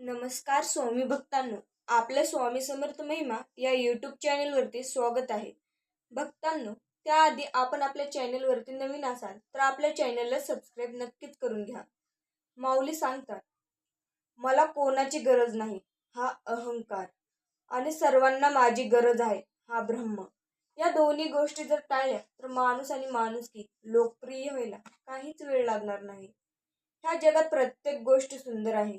नमस्कार स्वामी भक्तांनो आपल्या स्वामी समर्थ महिमा या यूट्यूब चॅनेलवरती स्वागत आहे. भक्तांनो त्याआधी आपण आपल्या चॅनेलवरती नवीन असाल तर आपल्या चॅनेलला सबस्क्राईब नक्कीच करून घ्या. माऊली सांगतात मला कोणाची गरज नाही हा अहंकार. आणि सर्वांना माझी गरज आहे हा ब्रह्म. या दोन्ही गोष्टी जर टाळल्या तर माणूस आणि माणुसकी लोकप्रिय व्हायला काहीच वेळ लागणार नाही. ह्या जगात प्रत्येक गोष्ट सुंदर आहे.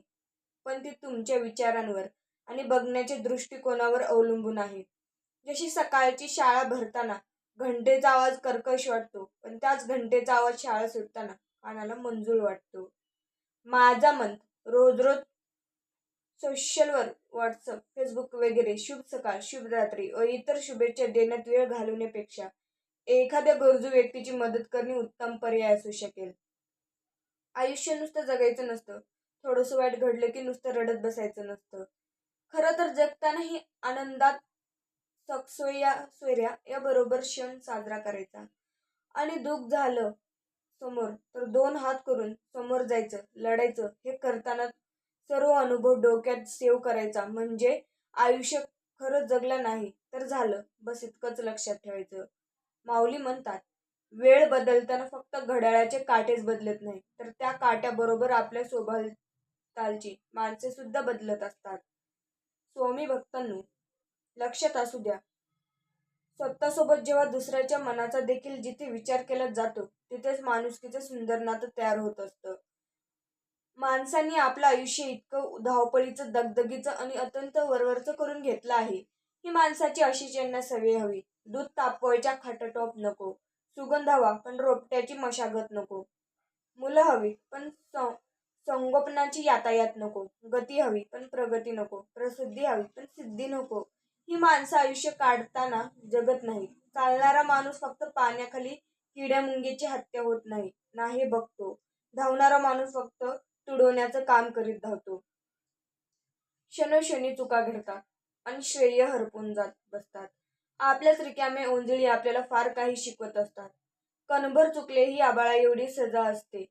पण ती तुमच्या विचारांवर आणि बघण्याच्या दृष्टिकोनावर अवलंबून आहे. जशी सकाळची शाळा भरताना घंटेचा आवाज कर्कश वाटतो पण त्याच घंटेचा आवाज शाळा सुटताना कानाला मंजूळ वाटतो. माझा मन रोज रोज सोशलवर व्हॉट्सअप फेसबुक वगैरे शुभ सकाळ शुभ रात्री व इतर शुभेच्छा देण्यात वेळ घालवण्यापेक्षा एखाद्या गरजू व्यक्तीची मदत करणे उत्तम पर्याय असू शकेल. आयुष्य नुसतं जगायचं नसतं थोडंसं वाईट घडलं की नुसतं रडत बसायचं नसतं. खरं तर जगतानाही आनंदात सकसोया सोयऱ्या या बरोबर क्षण साजरा करायचा. आणि दुःख झालं समोर तर दोन हात करून समोर जायचं लढायचं हे करताना सर्व अनुभव डोक्यात सेव्ह करायचा. म्हणजे आयुष्य खरं जगलं नाही तर झालं. बस इतकंच लक्षात ठेवायचं. माऊली म्हणतात वेळ बदलताना फक्त घड्याळाचे काटेच बदलत नाही तर त्या काट्याबरोबर आपल्या कालची माणसे सुद्धा बदलत असतात. स्वामी भक्तांनो लक्षात असू द्या. स्वतःसोबत जेव्हा दुसऱ्याच्या मनाचा देखील जिथे विचार केला जातो तिथेच माणुसकीचं सुंदर नातं तयार होत असतं. माणसांनी आपलं आयुष्य इतकं धावपळीचं दगदगीचं आणि अत्यंत वरवरचं करून घेतलं आहे. ही माणसाची अशी ज्यांना सवय हवी. दूध तापवायच्या खाटटोप नको. सुगंध हवा पण रोपट्याची मशागत नको. मुलं हवी पण संगोपनाची यातायात नको गती हवी पण प्रगती नको प्रसिद्धी हवी पण सिद्धी नको. ही माणसं आयुष्य काढताना जगत नाही चालणारा माणूस फक्त पाण्याखाली किड्या मुंगीची हत्या होत नाही नाही बघतो. धावणारा माणूस फक्त तुडवण्याचं काम करीत धावतो. क्षणोक्षणी चुका घडतात आणि श्रेय हरपून जात बसतात. आपल्याच रिकामे ओंजळी आपल्याला फार काही शिकवत असतात. कणभर चुकले ही आबाळा एवढी सजा असते.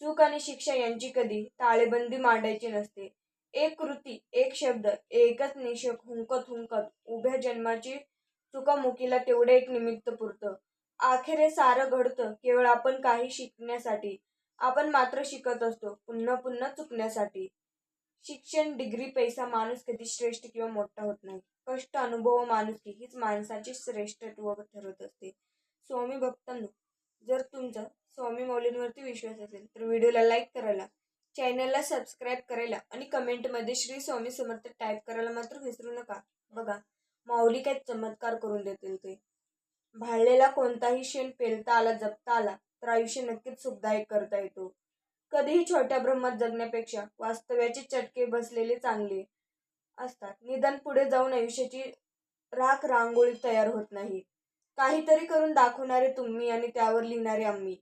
चूक आणि शिक्षा यांची कधी ताळेबंदी मांडायची नसते. एक कृती एक शब्द एकच निशक हुंकत हुंकत उभ्या जन्माची चुकामुकीला तेवढे एक निमित्त पुरतं. अखेर हे सारं घडतं केवळ आपण काही शिकण्यासाठी. आपण मात्र शिकत असतो पुन्हा पुन्हा चुकण्यासाठी. शिक्षण डिग्री पैसा माणूस कधी श्रेष्ठ किंवा मोठा होत नाही. कष्ट अनुभव माणुसकी हीच माणसाची श्रेष्ठत्व ठरत असते. स्वामी भक्तांनो जर तुमचं स्वामी मौलींवरती विश्वास असेल तर व्हिडिओला लाईक करायला चॅनलला सबस्क्राईब करायला आणि कमेंटमध्ये श्री स्वामी समर्थ टाईप करायला मात्र विसरू नका. बघा माऊली काय चमत्कार करून देतील ते. भाळलेला कोणताही शेण पेलता आला जपता आला तर आयुष्य नक्कीच सुखदायक करता येतो. कधीही छोट्या ब्रह्मात जगण्यापेक्षा वास्तव्याचे चटके बसलेले चांगले असतात. निदान पुढे जाऊन आयुष्याची राख रांगोळी तयार होत नाही. काहीतरी करून दाखवणारे तुम्ही आणि त्यावर लिहिणारे आम्ही.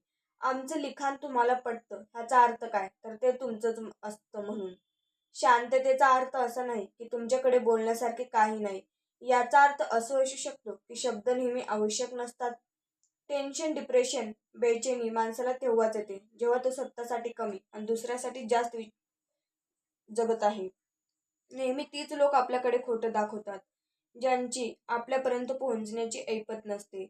आमचं लिखाण तुम्हाला पटतं. ह्याचा अर्थ काय? तर ते तुमचंच असतं म्हणून. शांततेचा अर्थ असा नाही की तुमच्याकडे बोलण्यासारखे काही नाही. याचा अर्थ असं असू शकतो की शब्द नेहमी आवश्यक नसतात. टेन्शन डिप्रेशन बेचैनी माणसाला तेव्हाच येते जेव्हा तो स्वतःसाठी कमी आणि दुसऱ्यासाठी जास्त जगत आहे. नेहमी तीच लोक आपल्याकडे खोटं दाखवतात ज्यांची आपल्यापर्यंत पोहोचण्याची ऐपत नसते.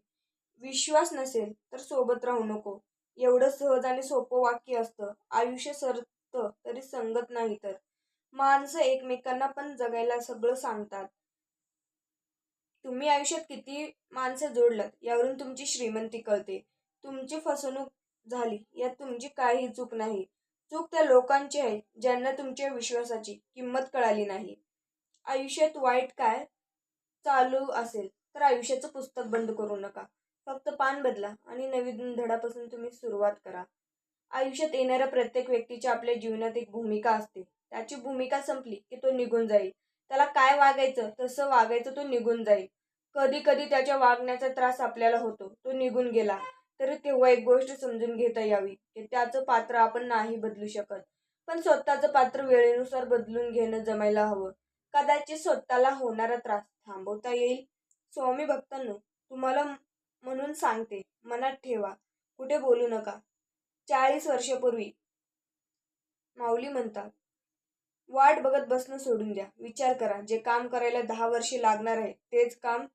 विश्वास नसेल तर सोबत राहू नको. एवढं सहज आणि सोपं वाक्य असतं. आयुष्य सरतं तरी संगत नाही तर. माणसं एकमेकांना पण जगायला सगळं सांगतात. तुम्ही आयुष्यात किती माणसं जोडलात यावरून तुमची श्रीमंती कळते. तुमची फसवणूक झाली यात तुमची काही चूक नाही. चूक त्या लोकांची आहे ज्यांना तुमच्या विश्वासाची किंमत कळाली नाही. आयुष्यात वाईट काय चालू असेल तर आयुष्याचं पुस्तक बंद करू नका. फक्त पान बदला आणि नवीन धडापासून तुम्ही सुरुवात करा. आयुष्यात येणाऱ्या प्रत्येक व्यक्तीच्या आपल्या जीवनात एक भूमिका असते. त्याची भूमिका संपली की तो निघून जाईल. त्याला काय वागायचं तसं वागायचं तो निघून जाईल. कधी कधी त्याच्या वागण्याचा त्रास आपल्याला होतो. तो निघून गेला तरी तेव्हा एक गोष्ट समजून घेता यावी की त्याचं पात्र आपण नाही बदलू शकत. पण स्वतःचं पात्र वेळेनुसार बदलून घेणं जमायला हवं. कदाचित स्वतःला होणारा त्रास थांबवता येईल. स्वामी भक्तांनो तुम्हाला म्हणून सांगते. मनात ठेवा. कुठे बोलू नका. चाळीस वर्षापूर्वी. माऊली म्हणतात वाट बघत बसणं सोडून द्या. विचार करा. जे काम करायला दहा वर्षे लागणार आहे तेच काम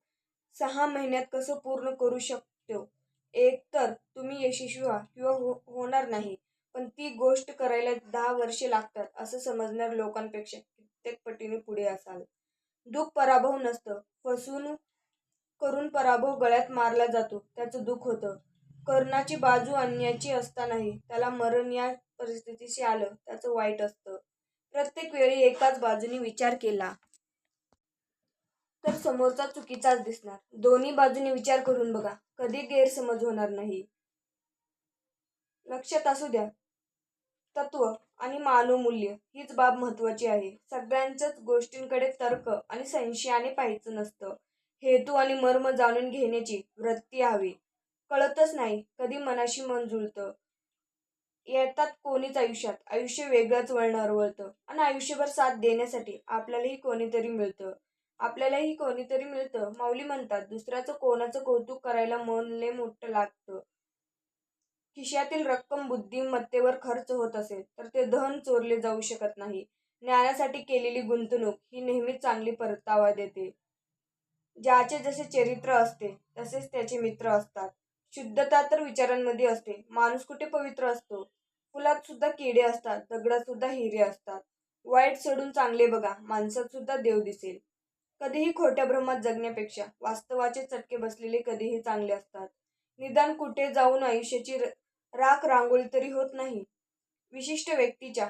सहा महिन्यात कसं पूर्ण करू शकतो? एक तर तुम्ही यशस्वी व्हा किंवा हो होणार नाही पण ती गोष्ट करायला दहा वर्षे लागतात असं समजणार लोकांपेक्षा कित्येक पटीने पुढे असाल दुःख पराभव नसतं. फसवून करून पराभव गळ्यात मारला जातो. त्याचं दुःख होतं. कर्णाची बाजू आणण्याची असतानाही त्याला मरण या परिस्थितीशी आलं. त्याचं वाईट असतं. प्रत्येक वेळी एकाच बाजूने विचार केला. तर समोरचा चुकीचाच दिसणार. दोन्ही बाजूने विचार करून बघा. कधी गैरसमज होणार नाही. लक्षात असू द्या. तत्व आणि मानवमूल्य हीच बाब महत्वाची आहे. सगळ्यांच्याच गोष्टींकडे तर्क आणि संशयाने पाहायचं नसतं. हेतू आणि मर्म जाणून घेण्याची वृत्ती हवी. कळतच नाही कधी मनाशी मन जुळतं. येतात कोणीच आयुष्यात. आयुष्य वेगळंच वळणावर वळतं आणि आयुष्यभर साथ देण्यासाठी आपल्यालाही कोणीतरी मिळतं. आपल्यालाही कोणीतरी मिळतं. माऊली म्हणतात दुसऱ्याचं कोणाचं कौतुक करायला मन लय मोठं लागतं. खिशातील रक्कम बुद्धिमत्तेवर खर्च होत असेल तर ते धन चोरले जाऊ शकत नाही. ज्ञानासाठी केलेली गुंतवणूक ही नेहमीच चांगली परतावा देते. ज्याचे जसे चरित्र असते तसेच त्याचे मित्र असतात. शुद्धता तर विचारांमध्ये असते. माणूस कुठे पवित्र असतो? फुलात सुद्धा किडे असतात दगडात सुद्धा हिरे असतात. वाईट सोडून चांगले बघा माणसात सुद्धा देव दिसेल. कधीही खोट्या भ्रमात जगण्यापेक्षा वास्तवाचे चटके बसलेले कधीही चांगले असतात. निदान कुठे जाऊन आयुष्याची राख रांगोळी तरी होत नाही. विशिष्ट व्यक्तीच्या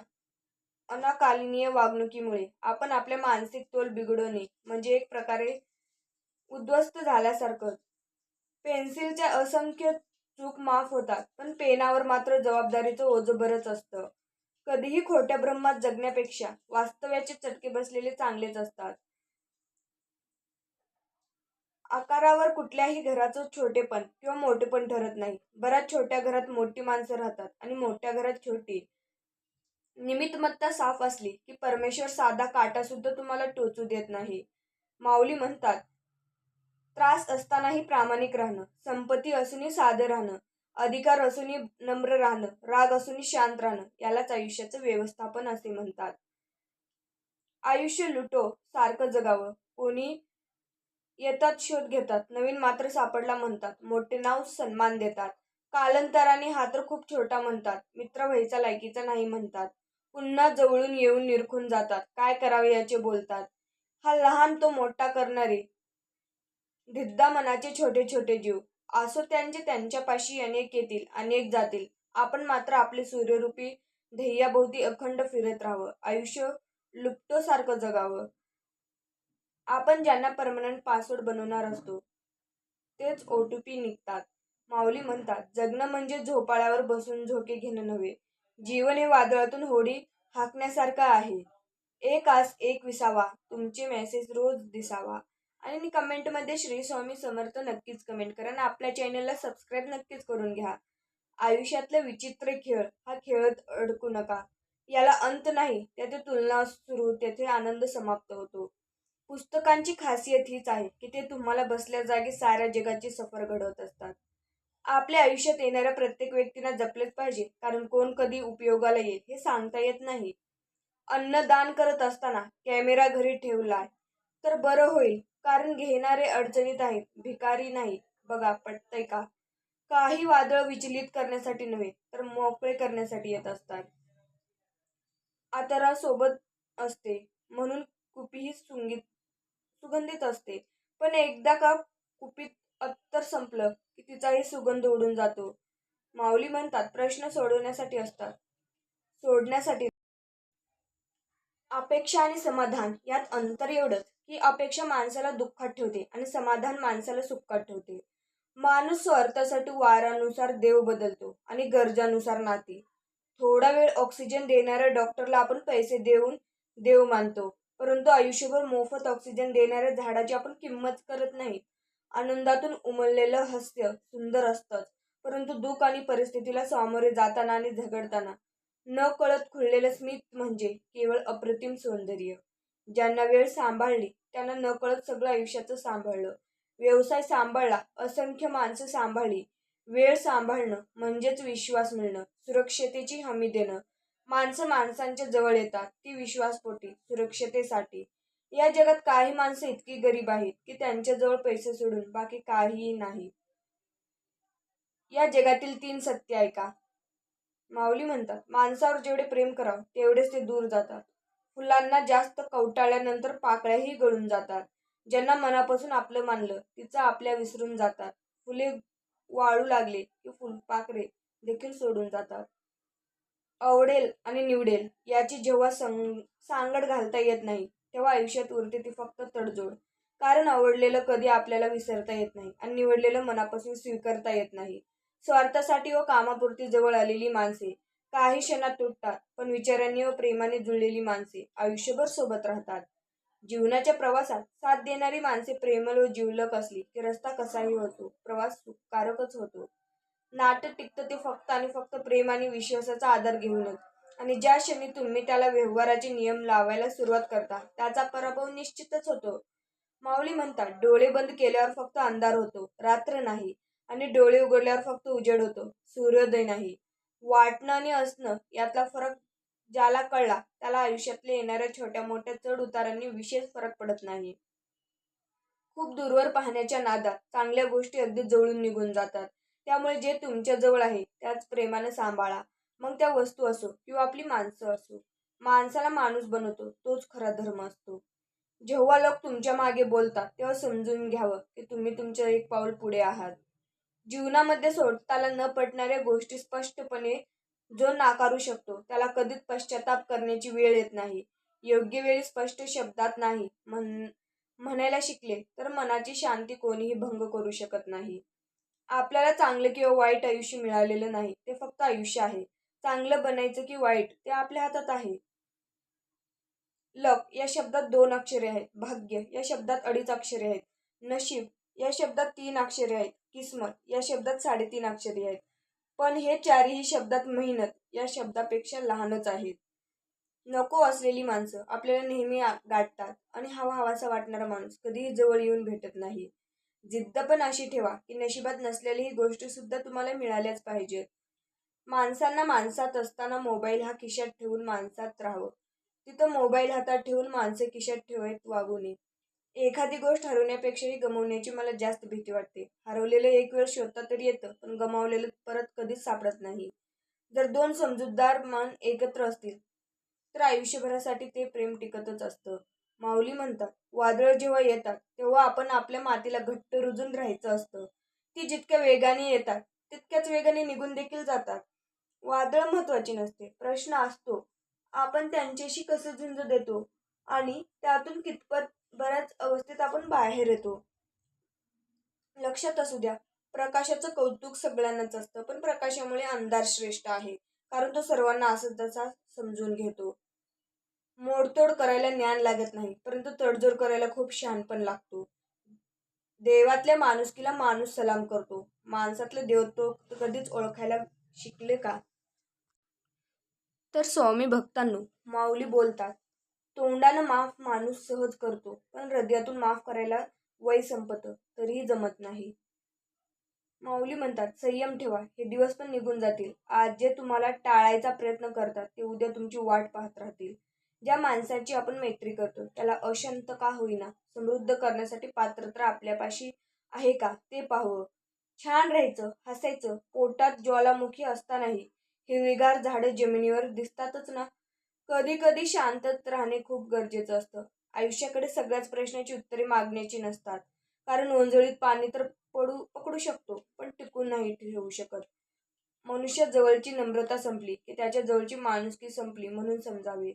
अनाकालीनीय वागणुकीमुळे आपण आपल्या मानसिक तोल बिघडवणे म्हणजे एक प्रकारे उद्ध्वस्त झाल्यासारखं. पेन्सिलच्या असंख्य चूक माफ होतात पण पेनावर मात्र जबाबदारीचं ओझं बरंच असतं. कधीही खोट्या ब्रह्मात जगण्यापेक्षा वास्तव्याचे चटके बसलेले चांगलेच असतात. आकारावर कुठल्याही घराचं छोटेपण किंवा मोठेपण ठरत नाही. बऱ्याच छोट्या घरात मोठी माणसं राहतात आणि मोठ्या घरात छोटी. निमित्तमत्ता साफ असली की परमेश्वर साधा काटा सुद्धा तुम्हाला टोचू देत नाही. माऊली म्हणतात त्रास असतानाही प्रामाणिक राहणं संपत्ती असूनही साधं राहणं अधिकार असूनही नम्र राहणं राग असूनही शांत राहणं यालाच आयुष्याचं व्यवस्थापन असे म्हणतात. आयुष्य लुटो सारखं जगावं. कोणी येतात शोध घेतात नवीन मात्र सापडला म्हणतात मोठे नाव सन्मान देतात. कालांतराने हा तर खूप छोटा म्हणतात मित्र व्हायचा लायकीचा नाही म्हणतात. पुन्हा जवळून येऊन निरखून जातात. काय करावे याचे बोलतात. हा लहान तो मोठा करणारे धिद्दा मनाचे छोटे छोटे जीव. असो त्यांचे त्यांच्यापाशी अनेक येतील अनेक जातील. आपण मात्र आपले सूर्यरूपी ध्येयाभोवती अखंड फिरत राहावं. आयुष्य लुप्तोसारखं जगावं. आपण ज्यांना परमनंट पासवर्ड बनवणार असतो तेच ओ टी पी निघतात. माऊली म्हणतात जगणं म्हणजे झोपाळ्यावर बसून झोके घेणं नव्हे. जीवन हे वादळातून होडी हाकण्यासारखं आहे. एक आस एक विसावा तुमचे मेसेज रोज दिसावा. आणि कमेंटमध्ये श्री स्वामी समर्थ नक्कीच कमेंट करा आणि आपल्या चॅनलला सबस्क्राईब नक्कीच करून घ्या. आयुष्यातला विचित्र खेळ हा खेळत अडकू नका. याला अंत नाही त्याचे तुलना सुरू तेथे आनंद समाप्त होतो. पुस्तकांची खासियत हीच आहे की ते तुम्हाला बसल्या जागी साऱ्या जगाची सफर घडवत असतात. आपल्या आयुष्यात येणाऱ्या प्रत्येक व्यक्तींना जपलेच पाहिजे कारण कोण कधी उपयोगाला येईल हे सांगता येत नाही. अन्नदान करत असताना कॅमेरा घरी ठेवलाय तर बरं होईल कारण घेणारे अडचणीत आहेत भिकारी नाही बघा पटतंय का? काही वादळ विचलित करण्यासाठी नव्हे तर मोकळे करण्यासाठी येत असतात. आतरा सोबत असते म्हणून कुपीही सुंगीत सुगंधित असते. पण एकदा का कुपीत अत्तर संपलं की तिचाही सुगंध उडून जातो. माऊली म्हणतात प्रश्न सोडवण्यासाठी असतात. सोडण्यासाठी. अपेक्षा आणि समाधान यात अंतर एवढंच. ही अपेक्षा माणसाला दुःखात ठेवते आणि समाधान माणसाला सुखात ठेवते. माणूस स्वार्थासाठी वारानुसार देव बदलतो आणि गरजानुसार नाते. थोडा वेळ ऑक्सिजन देणाऱ्या डॉक्टरला आपण पैसे देऊन देव मानतो परंतु आयुष्यभर मोफत ऑक्सिजन देणाऱ्या झाडाची आपण किंमत करत नाही. आनंदातून उमललेलं हास्य सुंदर असतंच परंतु दुःख आणि परिस्थितीला सामोरे जाताना आणि झगडताना. न कळत खुललेलं स्मित म्हणजे केवळ अप्रतिम सौंदर्य. ज्यांना वेळ सांभाळली त्यांना नकळत सगळं आयुष्याचं सांभाळलं. व्यवसाय सांभाळला असंख्य माणसं सांभाळली. वेळ सांभाळणं म्हणजेच विश्वास मिळणं सुरक्षतेची हमी देणं. माणसं माणसांच्या जवळ येतात ती विश्वासपोटी सुरक्षतेसाठी. या जगात काही माणसं इतकी गरीब आहेत की त्यांच्याजवळ पैसे सोडून बाकी काहीही नाही. या जगातील तीन सत्य ऐका माऊली म्हणतात माणसावर जेवढे प्रेम करावं तेवढेच ते दूर जातात. फुलांना जास्त कवटाळल्यानंतर पाकळ्याही गळून जातात. ज्यांना मनापासून आपलं मानलं तिचं आपल्या विसरून जातात. फुले वाळू लागले की फुलपाखरे देखील सोडून जातात. आवडेल आणि निवडेल याची जेव्हा संग सांगड घालता येत नाही तेव्हा आयुष्यात उरते ती फक्त तडजोड. कारण आवडलेलं कधी आपल्याला विसरता येत नाही आणि निवडलेलं मनापासून स्वीकारता येत नाही. स्वार्थासाठी व कामापुरती जवळ आलेली माणसे काही क्षणात तुटतात पण विचारांनी व प्रेमाने जुळलेली माणसे आयुष्यभर सोबत राहतात. जीवनाच्या प्रवासात साथ देणारी माणसे प्रेमळ व जीवलक असली की रस्ता कसाही होतो प्रवास सुखकारकच होतो. नाटक टिकतं ते फक्त आणि फक्त प्रेम आणि विश्वासाचा आधार घेऊनच. आणि ज्या क्षणी तुम्ही त्याला व्यवहाराचे नियम लावायला सुरुवात करता त्याचा पराभव निश्चितच होतो. माऊली म्हणतात डोळे बंद केल्यावर फक्त अंधार होतो रात्र नाही. आणि डोळे उघडल्यावर फक्त उजेड होतो सूर्योदय नाही. वाटणं आणि असणं यातला फरक ज्याला कळला त्याला आयुष्यातल्या येणाऱ्या छोट्या मोठ्या चढ उतारांनी विशेष फरक पडत नाही. खूप दूरवर पाहण्याच्या नादात चांगल्या गोष्टी अगदी जवळून निघून जातात. त्यामुळे जे तुमच्या जवळ आहे त्याच प्रेमाने सांभाळा. मग त्या वस्तू असो किंवा आपली माणसं असो माणसाला माणूस बनवतो तोच खरा धर्म असतो. जेव्हा लोक तुमच्या मागे बोलतात तेव्हा समजून घ्यावं की तुम्ही तुमचं एक पाऊल पुढे आहात. जीवनामध्ये सोडताला न पटणाऱ्या गोष्टी स्पष्टपणे जो नाकारू शकतो त्याला कधीच पश्चाताप करण्याची वेळ येत नाही. योग्य वेळी स्पष्ट शब्दात नाही म्हण म्हणायला शिकले तर मनाची शांती कोणीही भंग करू शकत नाही. आपल्याला चांगलं किंवा वाईट आयुष्य मिळालेलं नाही ते फक्त आयुष्य आहे. चांगलं बनायचं की वाईट ते आपल्या हातात आहे. लक या शब्दात दोन अक्षरे आहेत. भाग्य या शब्दात अडीच अक्षरे आहेत. नशीब या शब्दात तीन अक्षरे आहेत. किस्मत. या शब्दात साडेतीन अक्षरे आहेत. पण हे चारही शब्दात मेहनत. या शब्दापेक्षा लहानच आहेत. नको असलेली माणसं आपल्याला नेहमी गाठतात आणि हवा हवासा वाटणारा माणूस कधीही जवळ येऊन भेटत नाही. जिद्द पण अशी ठेवा की नशिबात नसलेली ही गोष्टी सुद्धा तुम्हाला मिळाल्याच पाहिजेत. माणसांना माणसात असताना मोबाईल हा खिशात ठेवून माणसात राहावं. तिथं मोबाईल हातात ठेवून माणसे खिशात ठेवत वागू नये. एखादी गोष्ट हरवण्यापेक्षाही गमवण्याची मला जास्त भीती वाटते. हरवलेलं एक वेळ शोधता तरी येतं पण गमावलेलं परत कधीच सापडत नाही. जर दोन समजूतदार मन एकत्र असतील तर आयुष्यभरासाठी ते प्रेम टिकतच असतं. माऊली म्हणतात वादळ जेव्हा येतात तेव्हा आपण आपल्या मातीला घट्ट रुजून राहायचं असतं. ती जितक्या वेगाने येतात तितक्याच वेगाने निघून देखील जातात. वादळ महत्वाची नसते प्रश्न असतो आपण त्यांच्याशी कसं झुंज देतो? आणि त्यातून कितपत बऱ्याच अवस्थेत आपण बाहेर येतो. लक्षात असू द्या प्रकाशाचं कौतुक सगळ्यांनाच असतं पण प्रकाशामुळे अंधार श्रेष्ठ आहे कारण तो सर्वांना असं तसा समजून घेतो. मोडतोड करायला ज्ञान लागत नाही परंतु तडजोड करायला खूप पण लागतो. देवातल्या माणुसकीला माणूस सलाम करतो. माणसातलं देवत्व कधीच ओळखायला शिकले का? तर स्वामी भक्तांनो माऊली बोलतात तोंडानं माफ माणूस सहज करतो पण हृदयातून माफ करायला वय संपतं तरीही जमत नाही. माऊली म्हणतात संयम ठेवा हे दिवस पण निघून जातील. आज जे तुम्हाला टाळायचा प्रयत्न करतात ते उद्या तुमची वाट पाहत राहतील. ज्या माणसाची आपण मैत्री करतो त्याला अशांत का होईना? समृद्ध करण्यासाठी पात्रता आपल्यापाशी आहे का? ते पाहावं. छान राहायचं हसायचं पोटात ज्वालामुखी असतानाही हिरवीगार झाडं जमिनीवर दिसतातच ना? कधी कधी शांतत राहणे खूप गरजेचं असतं. आयुष्याकडे सगळ्याच प्रश्नाची उत्तरे मागण्याची नसतात. कारण ओंजळीत पाणी तर पडू पकडू शकतो पण टिकून नाही ठेवू शकत. मनुष्या जवळची नम्रता संपली की त्याच्या जवळची माणुसकी संपली म्हणून समजावे.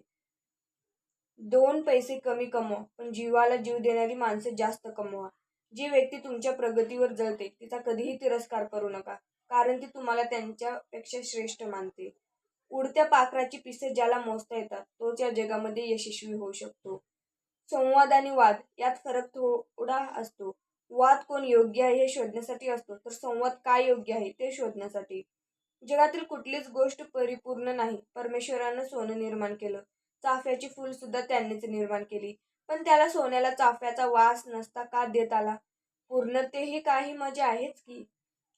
दोन पैसे कमी कमवा पण जीवाला जीव देणारी माणसं जास्त कमवा. जी व्यक्ती तुमच्या प्रगतीवर जळते तिचा कधीही तिरस्कार करू नका कारण ती तुम्हाला त्यांच्यापेक्षा श्रेष्ठ मानते. उडत्या पाखराची पिसे ज्याला मोजता येतात तोच या जगामध्ये यशस्वी होऊ शकतो. संवाद आणि वाद यात फरक थोडा असतो. वाद कोण योग्य आहे हे शोधण्यासाठी असतो तर संवाद काय योग्य आहे ते शोधण्यासाठी. जगातील कुठलीच गोष्ट परिपूर्ण नाही परमेश्वरानं सोनं निर्माण केलं. चाफ्याची फुल सुद्धा त्यांनीच निर्माण केली. पण त्याला सोन्याला चाफ्याचा वास नसता का देत आला? पूर्णतेही काही मजा आहेच की?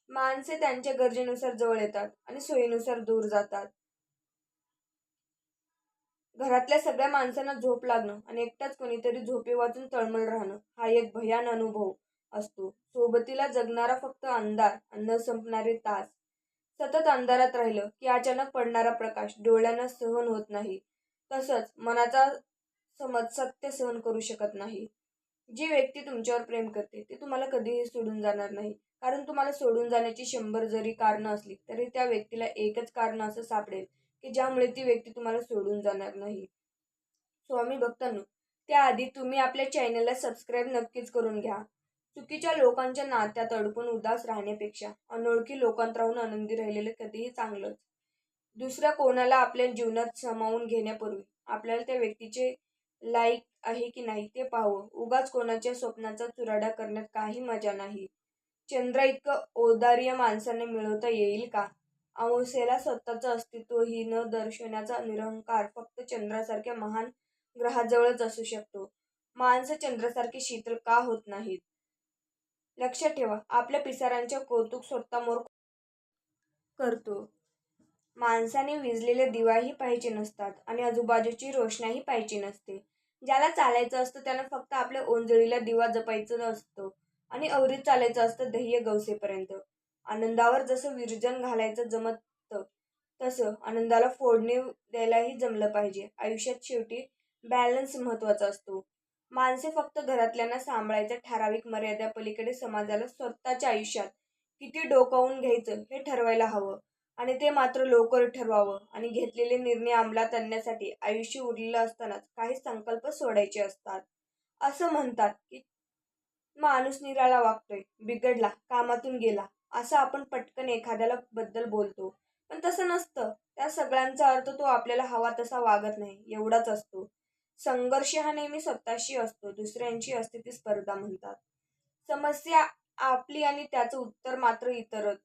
माणसे त्यांच्या गरजेनुसार जवळ येतात आणि सोयीनुसार दूर जातात. घरातल्या सगळ्या माणसांना झोप लागणं आणि एकटाच कोणीतरी झोपे वाचून तळमळ राहणं हा एक भयान अनुभव असतो. सोबतीला जगणारा फक्त अंधार न संपणारे तास. सतत अंधारात राहिलं की अचानक पडणारा प्रकाश डोळ्यांना सहन होत नाही. तसंच मनाचा समज सत्य सहन करू शकत नाही. जी व्यक्ती तुमच्यावर प्रेम करते ती तुम्हाला कधीही सोडून जाणार नाही. कारण तुम्हाला सोडून जाण्याची शंभर जरी कारणं असली तरी त्या व्यक्तीला एकच कारण असं सापडेल की ज्यामुळे ती व्यक्ती तुम्हाला सोडून जाणार नाही. स्वामी भक्तांनो त्याआधी तुम्ही आपल्या चॅनलला सबस्क्राईब नक्कीच करून घ्या. चुकीच्या लोकांच्या नात्यात अडकून उदास राहण्यापेक्षा अनोळखी लोकांत राहून आनंदी राहिलेलं कधीही चांगलंच. दुसऱ्या कोणाला आपल्या जीवनात सामावून घेण्यापूर्वी आपल्याला त्या व्यक्तीचे लाईक आहे की नाही ते पाहावं. उगाच कोणाच्या स्वप्नाचा चुराडा करण्यात काही मजा नाही. चंद्र इतकं औदार्य माणसाने मिळवता येईल का? अमावस्येला स्वतःचं अस्तित्वही न दर्शवण्याचा निरंकार फक्त चंद्रासारख्या महान ग्रहाजवळच असू शकतो. माणसं चंद्रासारखे शीतल का होत नाहीत? लक्षात ठेवा आपल्या पिसारांच्या कौतुक स्वतःमोर करतो. माणसाने विजलेले दिवाही पाहिजे नसतात आणि आजूबाजूची रोषणाही पाहिजे नसते. ज्याला चालायचं असतं त्यानं फक्त आपल्या ओंजळीला दिवा जपायचं असतं आणि अवरीत चालायचं असतं ध्येय गवसेपर्यंत. आनंदावर जसं विरजन घालायचं जमतं तसं आनंदाला फोडणी द्यायलाही जमलं पाहिजे. आयुष्यात शेवटी बॅलन्स महत्त्वाचा असतो. माणसे फक्त घरातल्यांना सांभाळायच्या ठराविक मर्यादापलीकडे समाजाला स्वतःच्या आयुष्यात किती डोकावून घ्यायचं हे ठरवायला हवं आणि ते मात्र लवकर ठरवावं आणि घेतलेले निर्णय अंमलात आणण्यासाठी आयुष्य उरलेलं असतानाच काही संकल्प सोडायचे असतात. असं म्हणतात की माणूस निराळा वागतोय बिघडला कामातून गेला असं आपण पटकन एखाद्याला बद्दल बोलतो. पण तसं नसतं. त्या सगळ्यांचा अर्थ तो आपल्याला हवा तसा वागत नाही. एवढाच असतो. संघर्ष हा नेहमी स्वतःशी असतो. दुसऱ्यांची असते ती स्पर्धा म्हणतात. समस्या आपली आणि त्याचं उत्तर मात्र इतरच.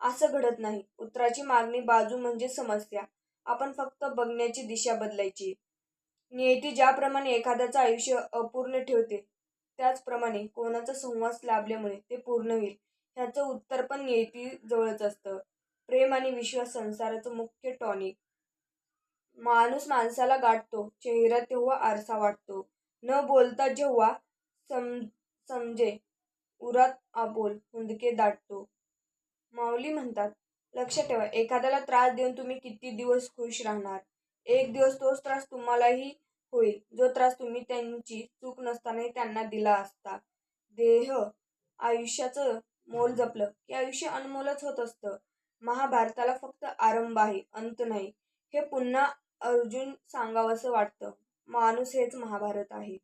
असं घडत नाही. उत्तराची मागणी बाजू म्हणजे समस्या. आपण फक्त बघण्याची दिशा बदलायची. नियती ज्याप्रमाणे एखाद्याचं आयुष्य अपूर्ण ठेवते त्याचप्रमाणे कोणाचा संवाद लाभल्यामुळे ते पूर्ण होईल. ह्याचं उत्तर पण येती जवळच असतं. प्रेम आणि विश्वास संसाराचं मुख्य टॉनिक माणूस माणसाला गाठतो चेहरा तेव्हा आरसा वाटतो. न बोलता जेव्हा सम समजे उरात आबोल हुंदके दाटतो. माऊली म्हणतात लक्ष ठेवा एखाद्याला त्रास देऊन तुम्ही किती दिवस खुश राहणार? एक दिवस तोच त्रास तुम्हालाही होईल जो त्रास तुम्ही त्यांची चूक नसतानाही त्यांना दिला असता. देह आयुष्याचं मोल जपलं की आयुष्य अनमोलच होत असतं. महाभारताला फक्त आरंभ आहे अंत नाही. हे पुन्हा अर्जुन सांगावंसं वाटतं. माणूस हेच महाभारत आहे.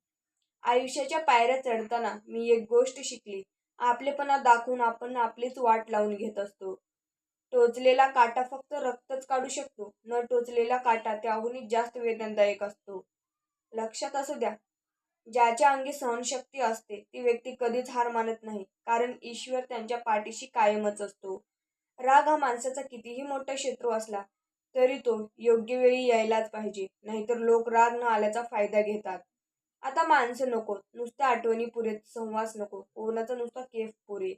आयुष्याच्या पायऱ्या चढताना मी एक गोष्ट शिकली. आपलेपणा दाखवून आपण आपलीच वाट लावून घेत असतो. टोचलेला काटा फक्त रक्तच काढू शकतो. न टोचलेला काटा त्याहूनही जास्त वेदनदायक असतो. लक्षात असू द्या ज्याच्या अंगी सहनशक्ती असते ती व्यक्ती कधीच हार मानत नाही कारण ईश्वर त्यांच्या पाठीशी कायमच असतो. राग हा माणसाचा कितीही मोठा शत्रू असला तरी तो योग्य वेळी यायलाच पाहिजे नाहीतर लोक राग न आल्याचा फायदा घेतात. आता माणसं नको नुसत्या आठवणी पुरे संवास नको कोणाचा नुसता केफ पुरे.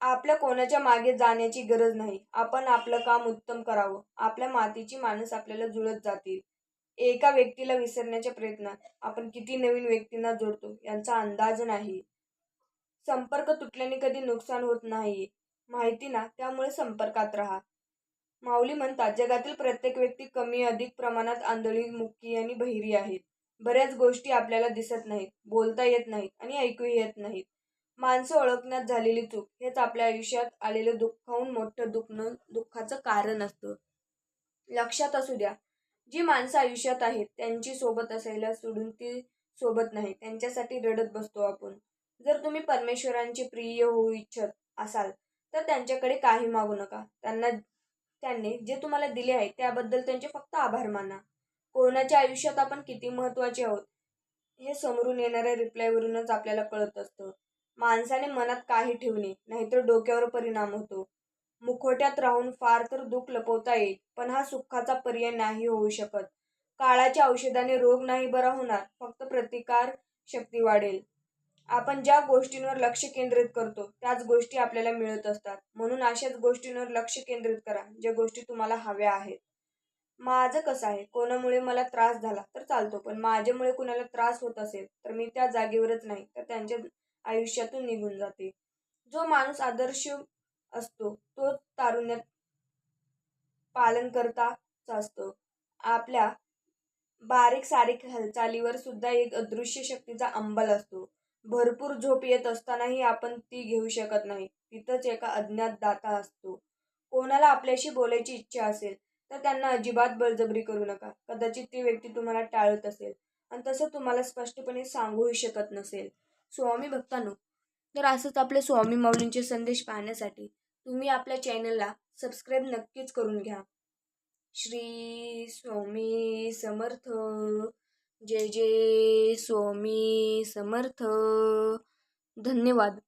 आपल्या कोणाच्या मागे जाण्याची गरज नाही आपण आपलं काम उत्तम करावं आपल्या मातीची माणूस आपल्याला जुळत जातील. एका व्यक्तीला विसरण्याच्या प्रयत्नात आपण किती नवीन व्यक्तींना जोडतो यांचा अंदाज नाही. संपर्क तुटल्याने कधी नुकसान होत नाही. माहिती ना त्यामुळे संपर्कात राहा. माऊली म्हणतात जगातील प्रत्येक व्यक्ती कमी अधिक प्रमाणात आंधळी मुक्की आणि बहिरी आहेत बऱ्याच गोष्टी आपल्याला दिसत नाहीत बोलता येत नाहीत आणि ऐकूही येत नाहीत. माणसं ओळखण्यात झालेली चूक हेच आपल्या आयुष्यात आलेलं दुःखाहून मोठं दुखणं दुःखाचं कारण असतं. लक्षात असू द्या जी माणसं आयुष्यात आहेत त्यांची सोबत असायला सोडून ती सोबत नाही. त्यांच्यासाठी रडत बसतो आपण. जर तुम्ही परमेश्वरांचे प्रिय होऊ इच्छित असाल तर त्यांच्याकडे काही मागू नका. त्यांना त्यांनी जे तुम्हाला दिले आहे त्याबद्दल त्यांचे फक्त आभार माना. कोणाच्या आयुष्यात आपण किती महत्त्वाचे आहोत हे समोरून येणाऱ्या रिप्लायवरूनच आपल्याला कळत असतं. माणसाने मनात काही ठेवणे नाहीतर डोक्यावर परिणाम होतो. मुखोट्यात राहून फार तर दुःख लपवता येईल पण हा सुखाचा पर्याय नाही होऊ शकत. काळाच्या औषधाने रोग नाही बरा होणार फक्त प्रतिकार शक्ती वाढेल. आपण ज्या गोष्टींवर लक्ष केंद्रित करतो त्याच गोष्टी आपल्याला मिळत असतात. म्हणून अशाच गोष्टींवर लक्ष केंद्रित करा ज्या गोष्टी तुम्हाला हव्या आहेत. माझं कसं आहे? कोणामुळे मला त्रास झाला तर चालतो पण माझ्यामुळे कुणाला त्रास होत असेल तर मी त्या जागेवरच नाही तर त्यांच्या आयुष्यातून निघून जाते. जो माणूस आदर्श असतो. तो तारुण्यात पालन करताच असतो. आपल्या बारीक सारीक हालचालीवर सुद्धा एक अदृश्य शक्तीचा अंबल असतो. भरपूर झोप येत असतानाही आपण ती घेऊ शकत नाही. तिथंच एका अज्ञात दाता असतो. कोणाला आपल्याशी बोलायची इच्छा असेल तर त्यांना अजिबात बळजबरी करू नका. कदाचित ती व्यक्ती तुम्हाला टाळत असेल आणि तसं तुम्हाला स्पष्टपणे सांगूही शकत नसेल. स्वामी भक्तांनो तर असंच आपले स्वामी माऊलींचे संदेश पाहण्यासाठी तुम्ही आपल्या चॅनलला सबस्क्राईब नक्कीच करून घ्या. श्री स्वामी समर्थ. जय जय स्वामी समर्थ. धन्यवाद.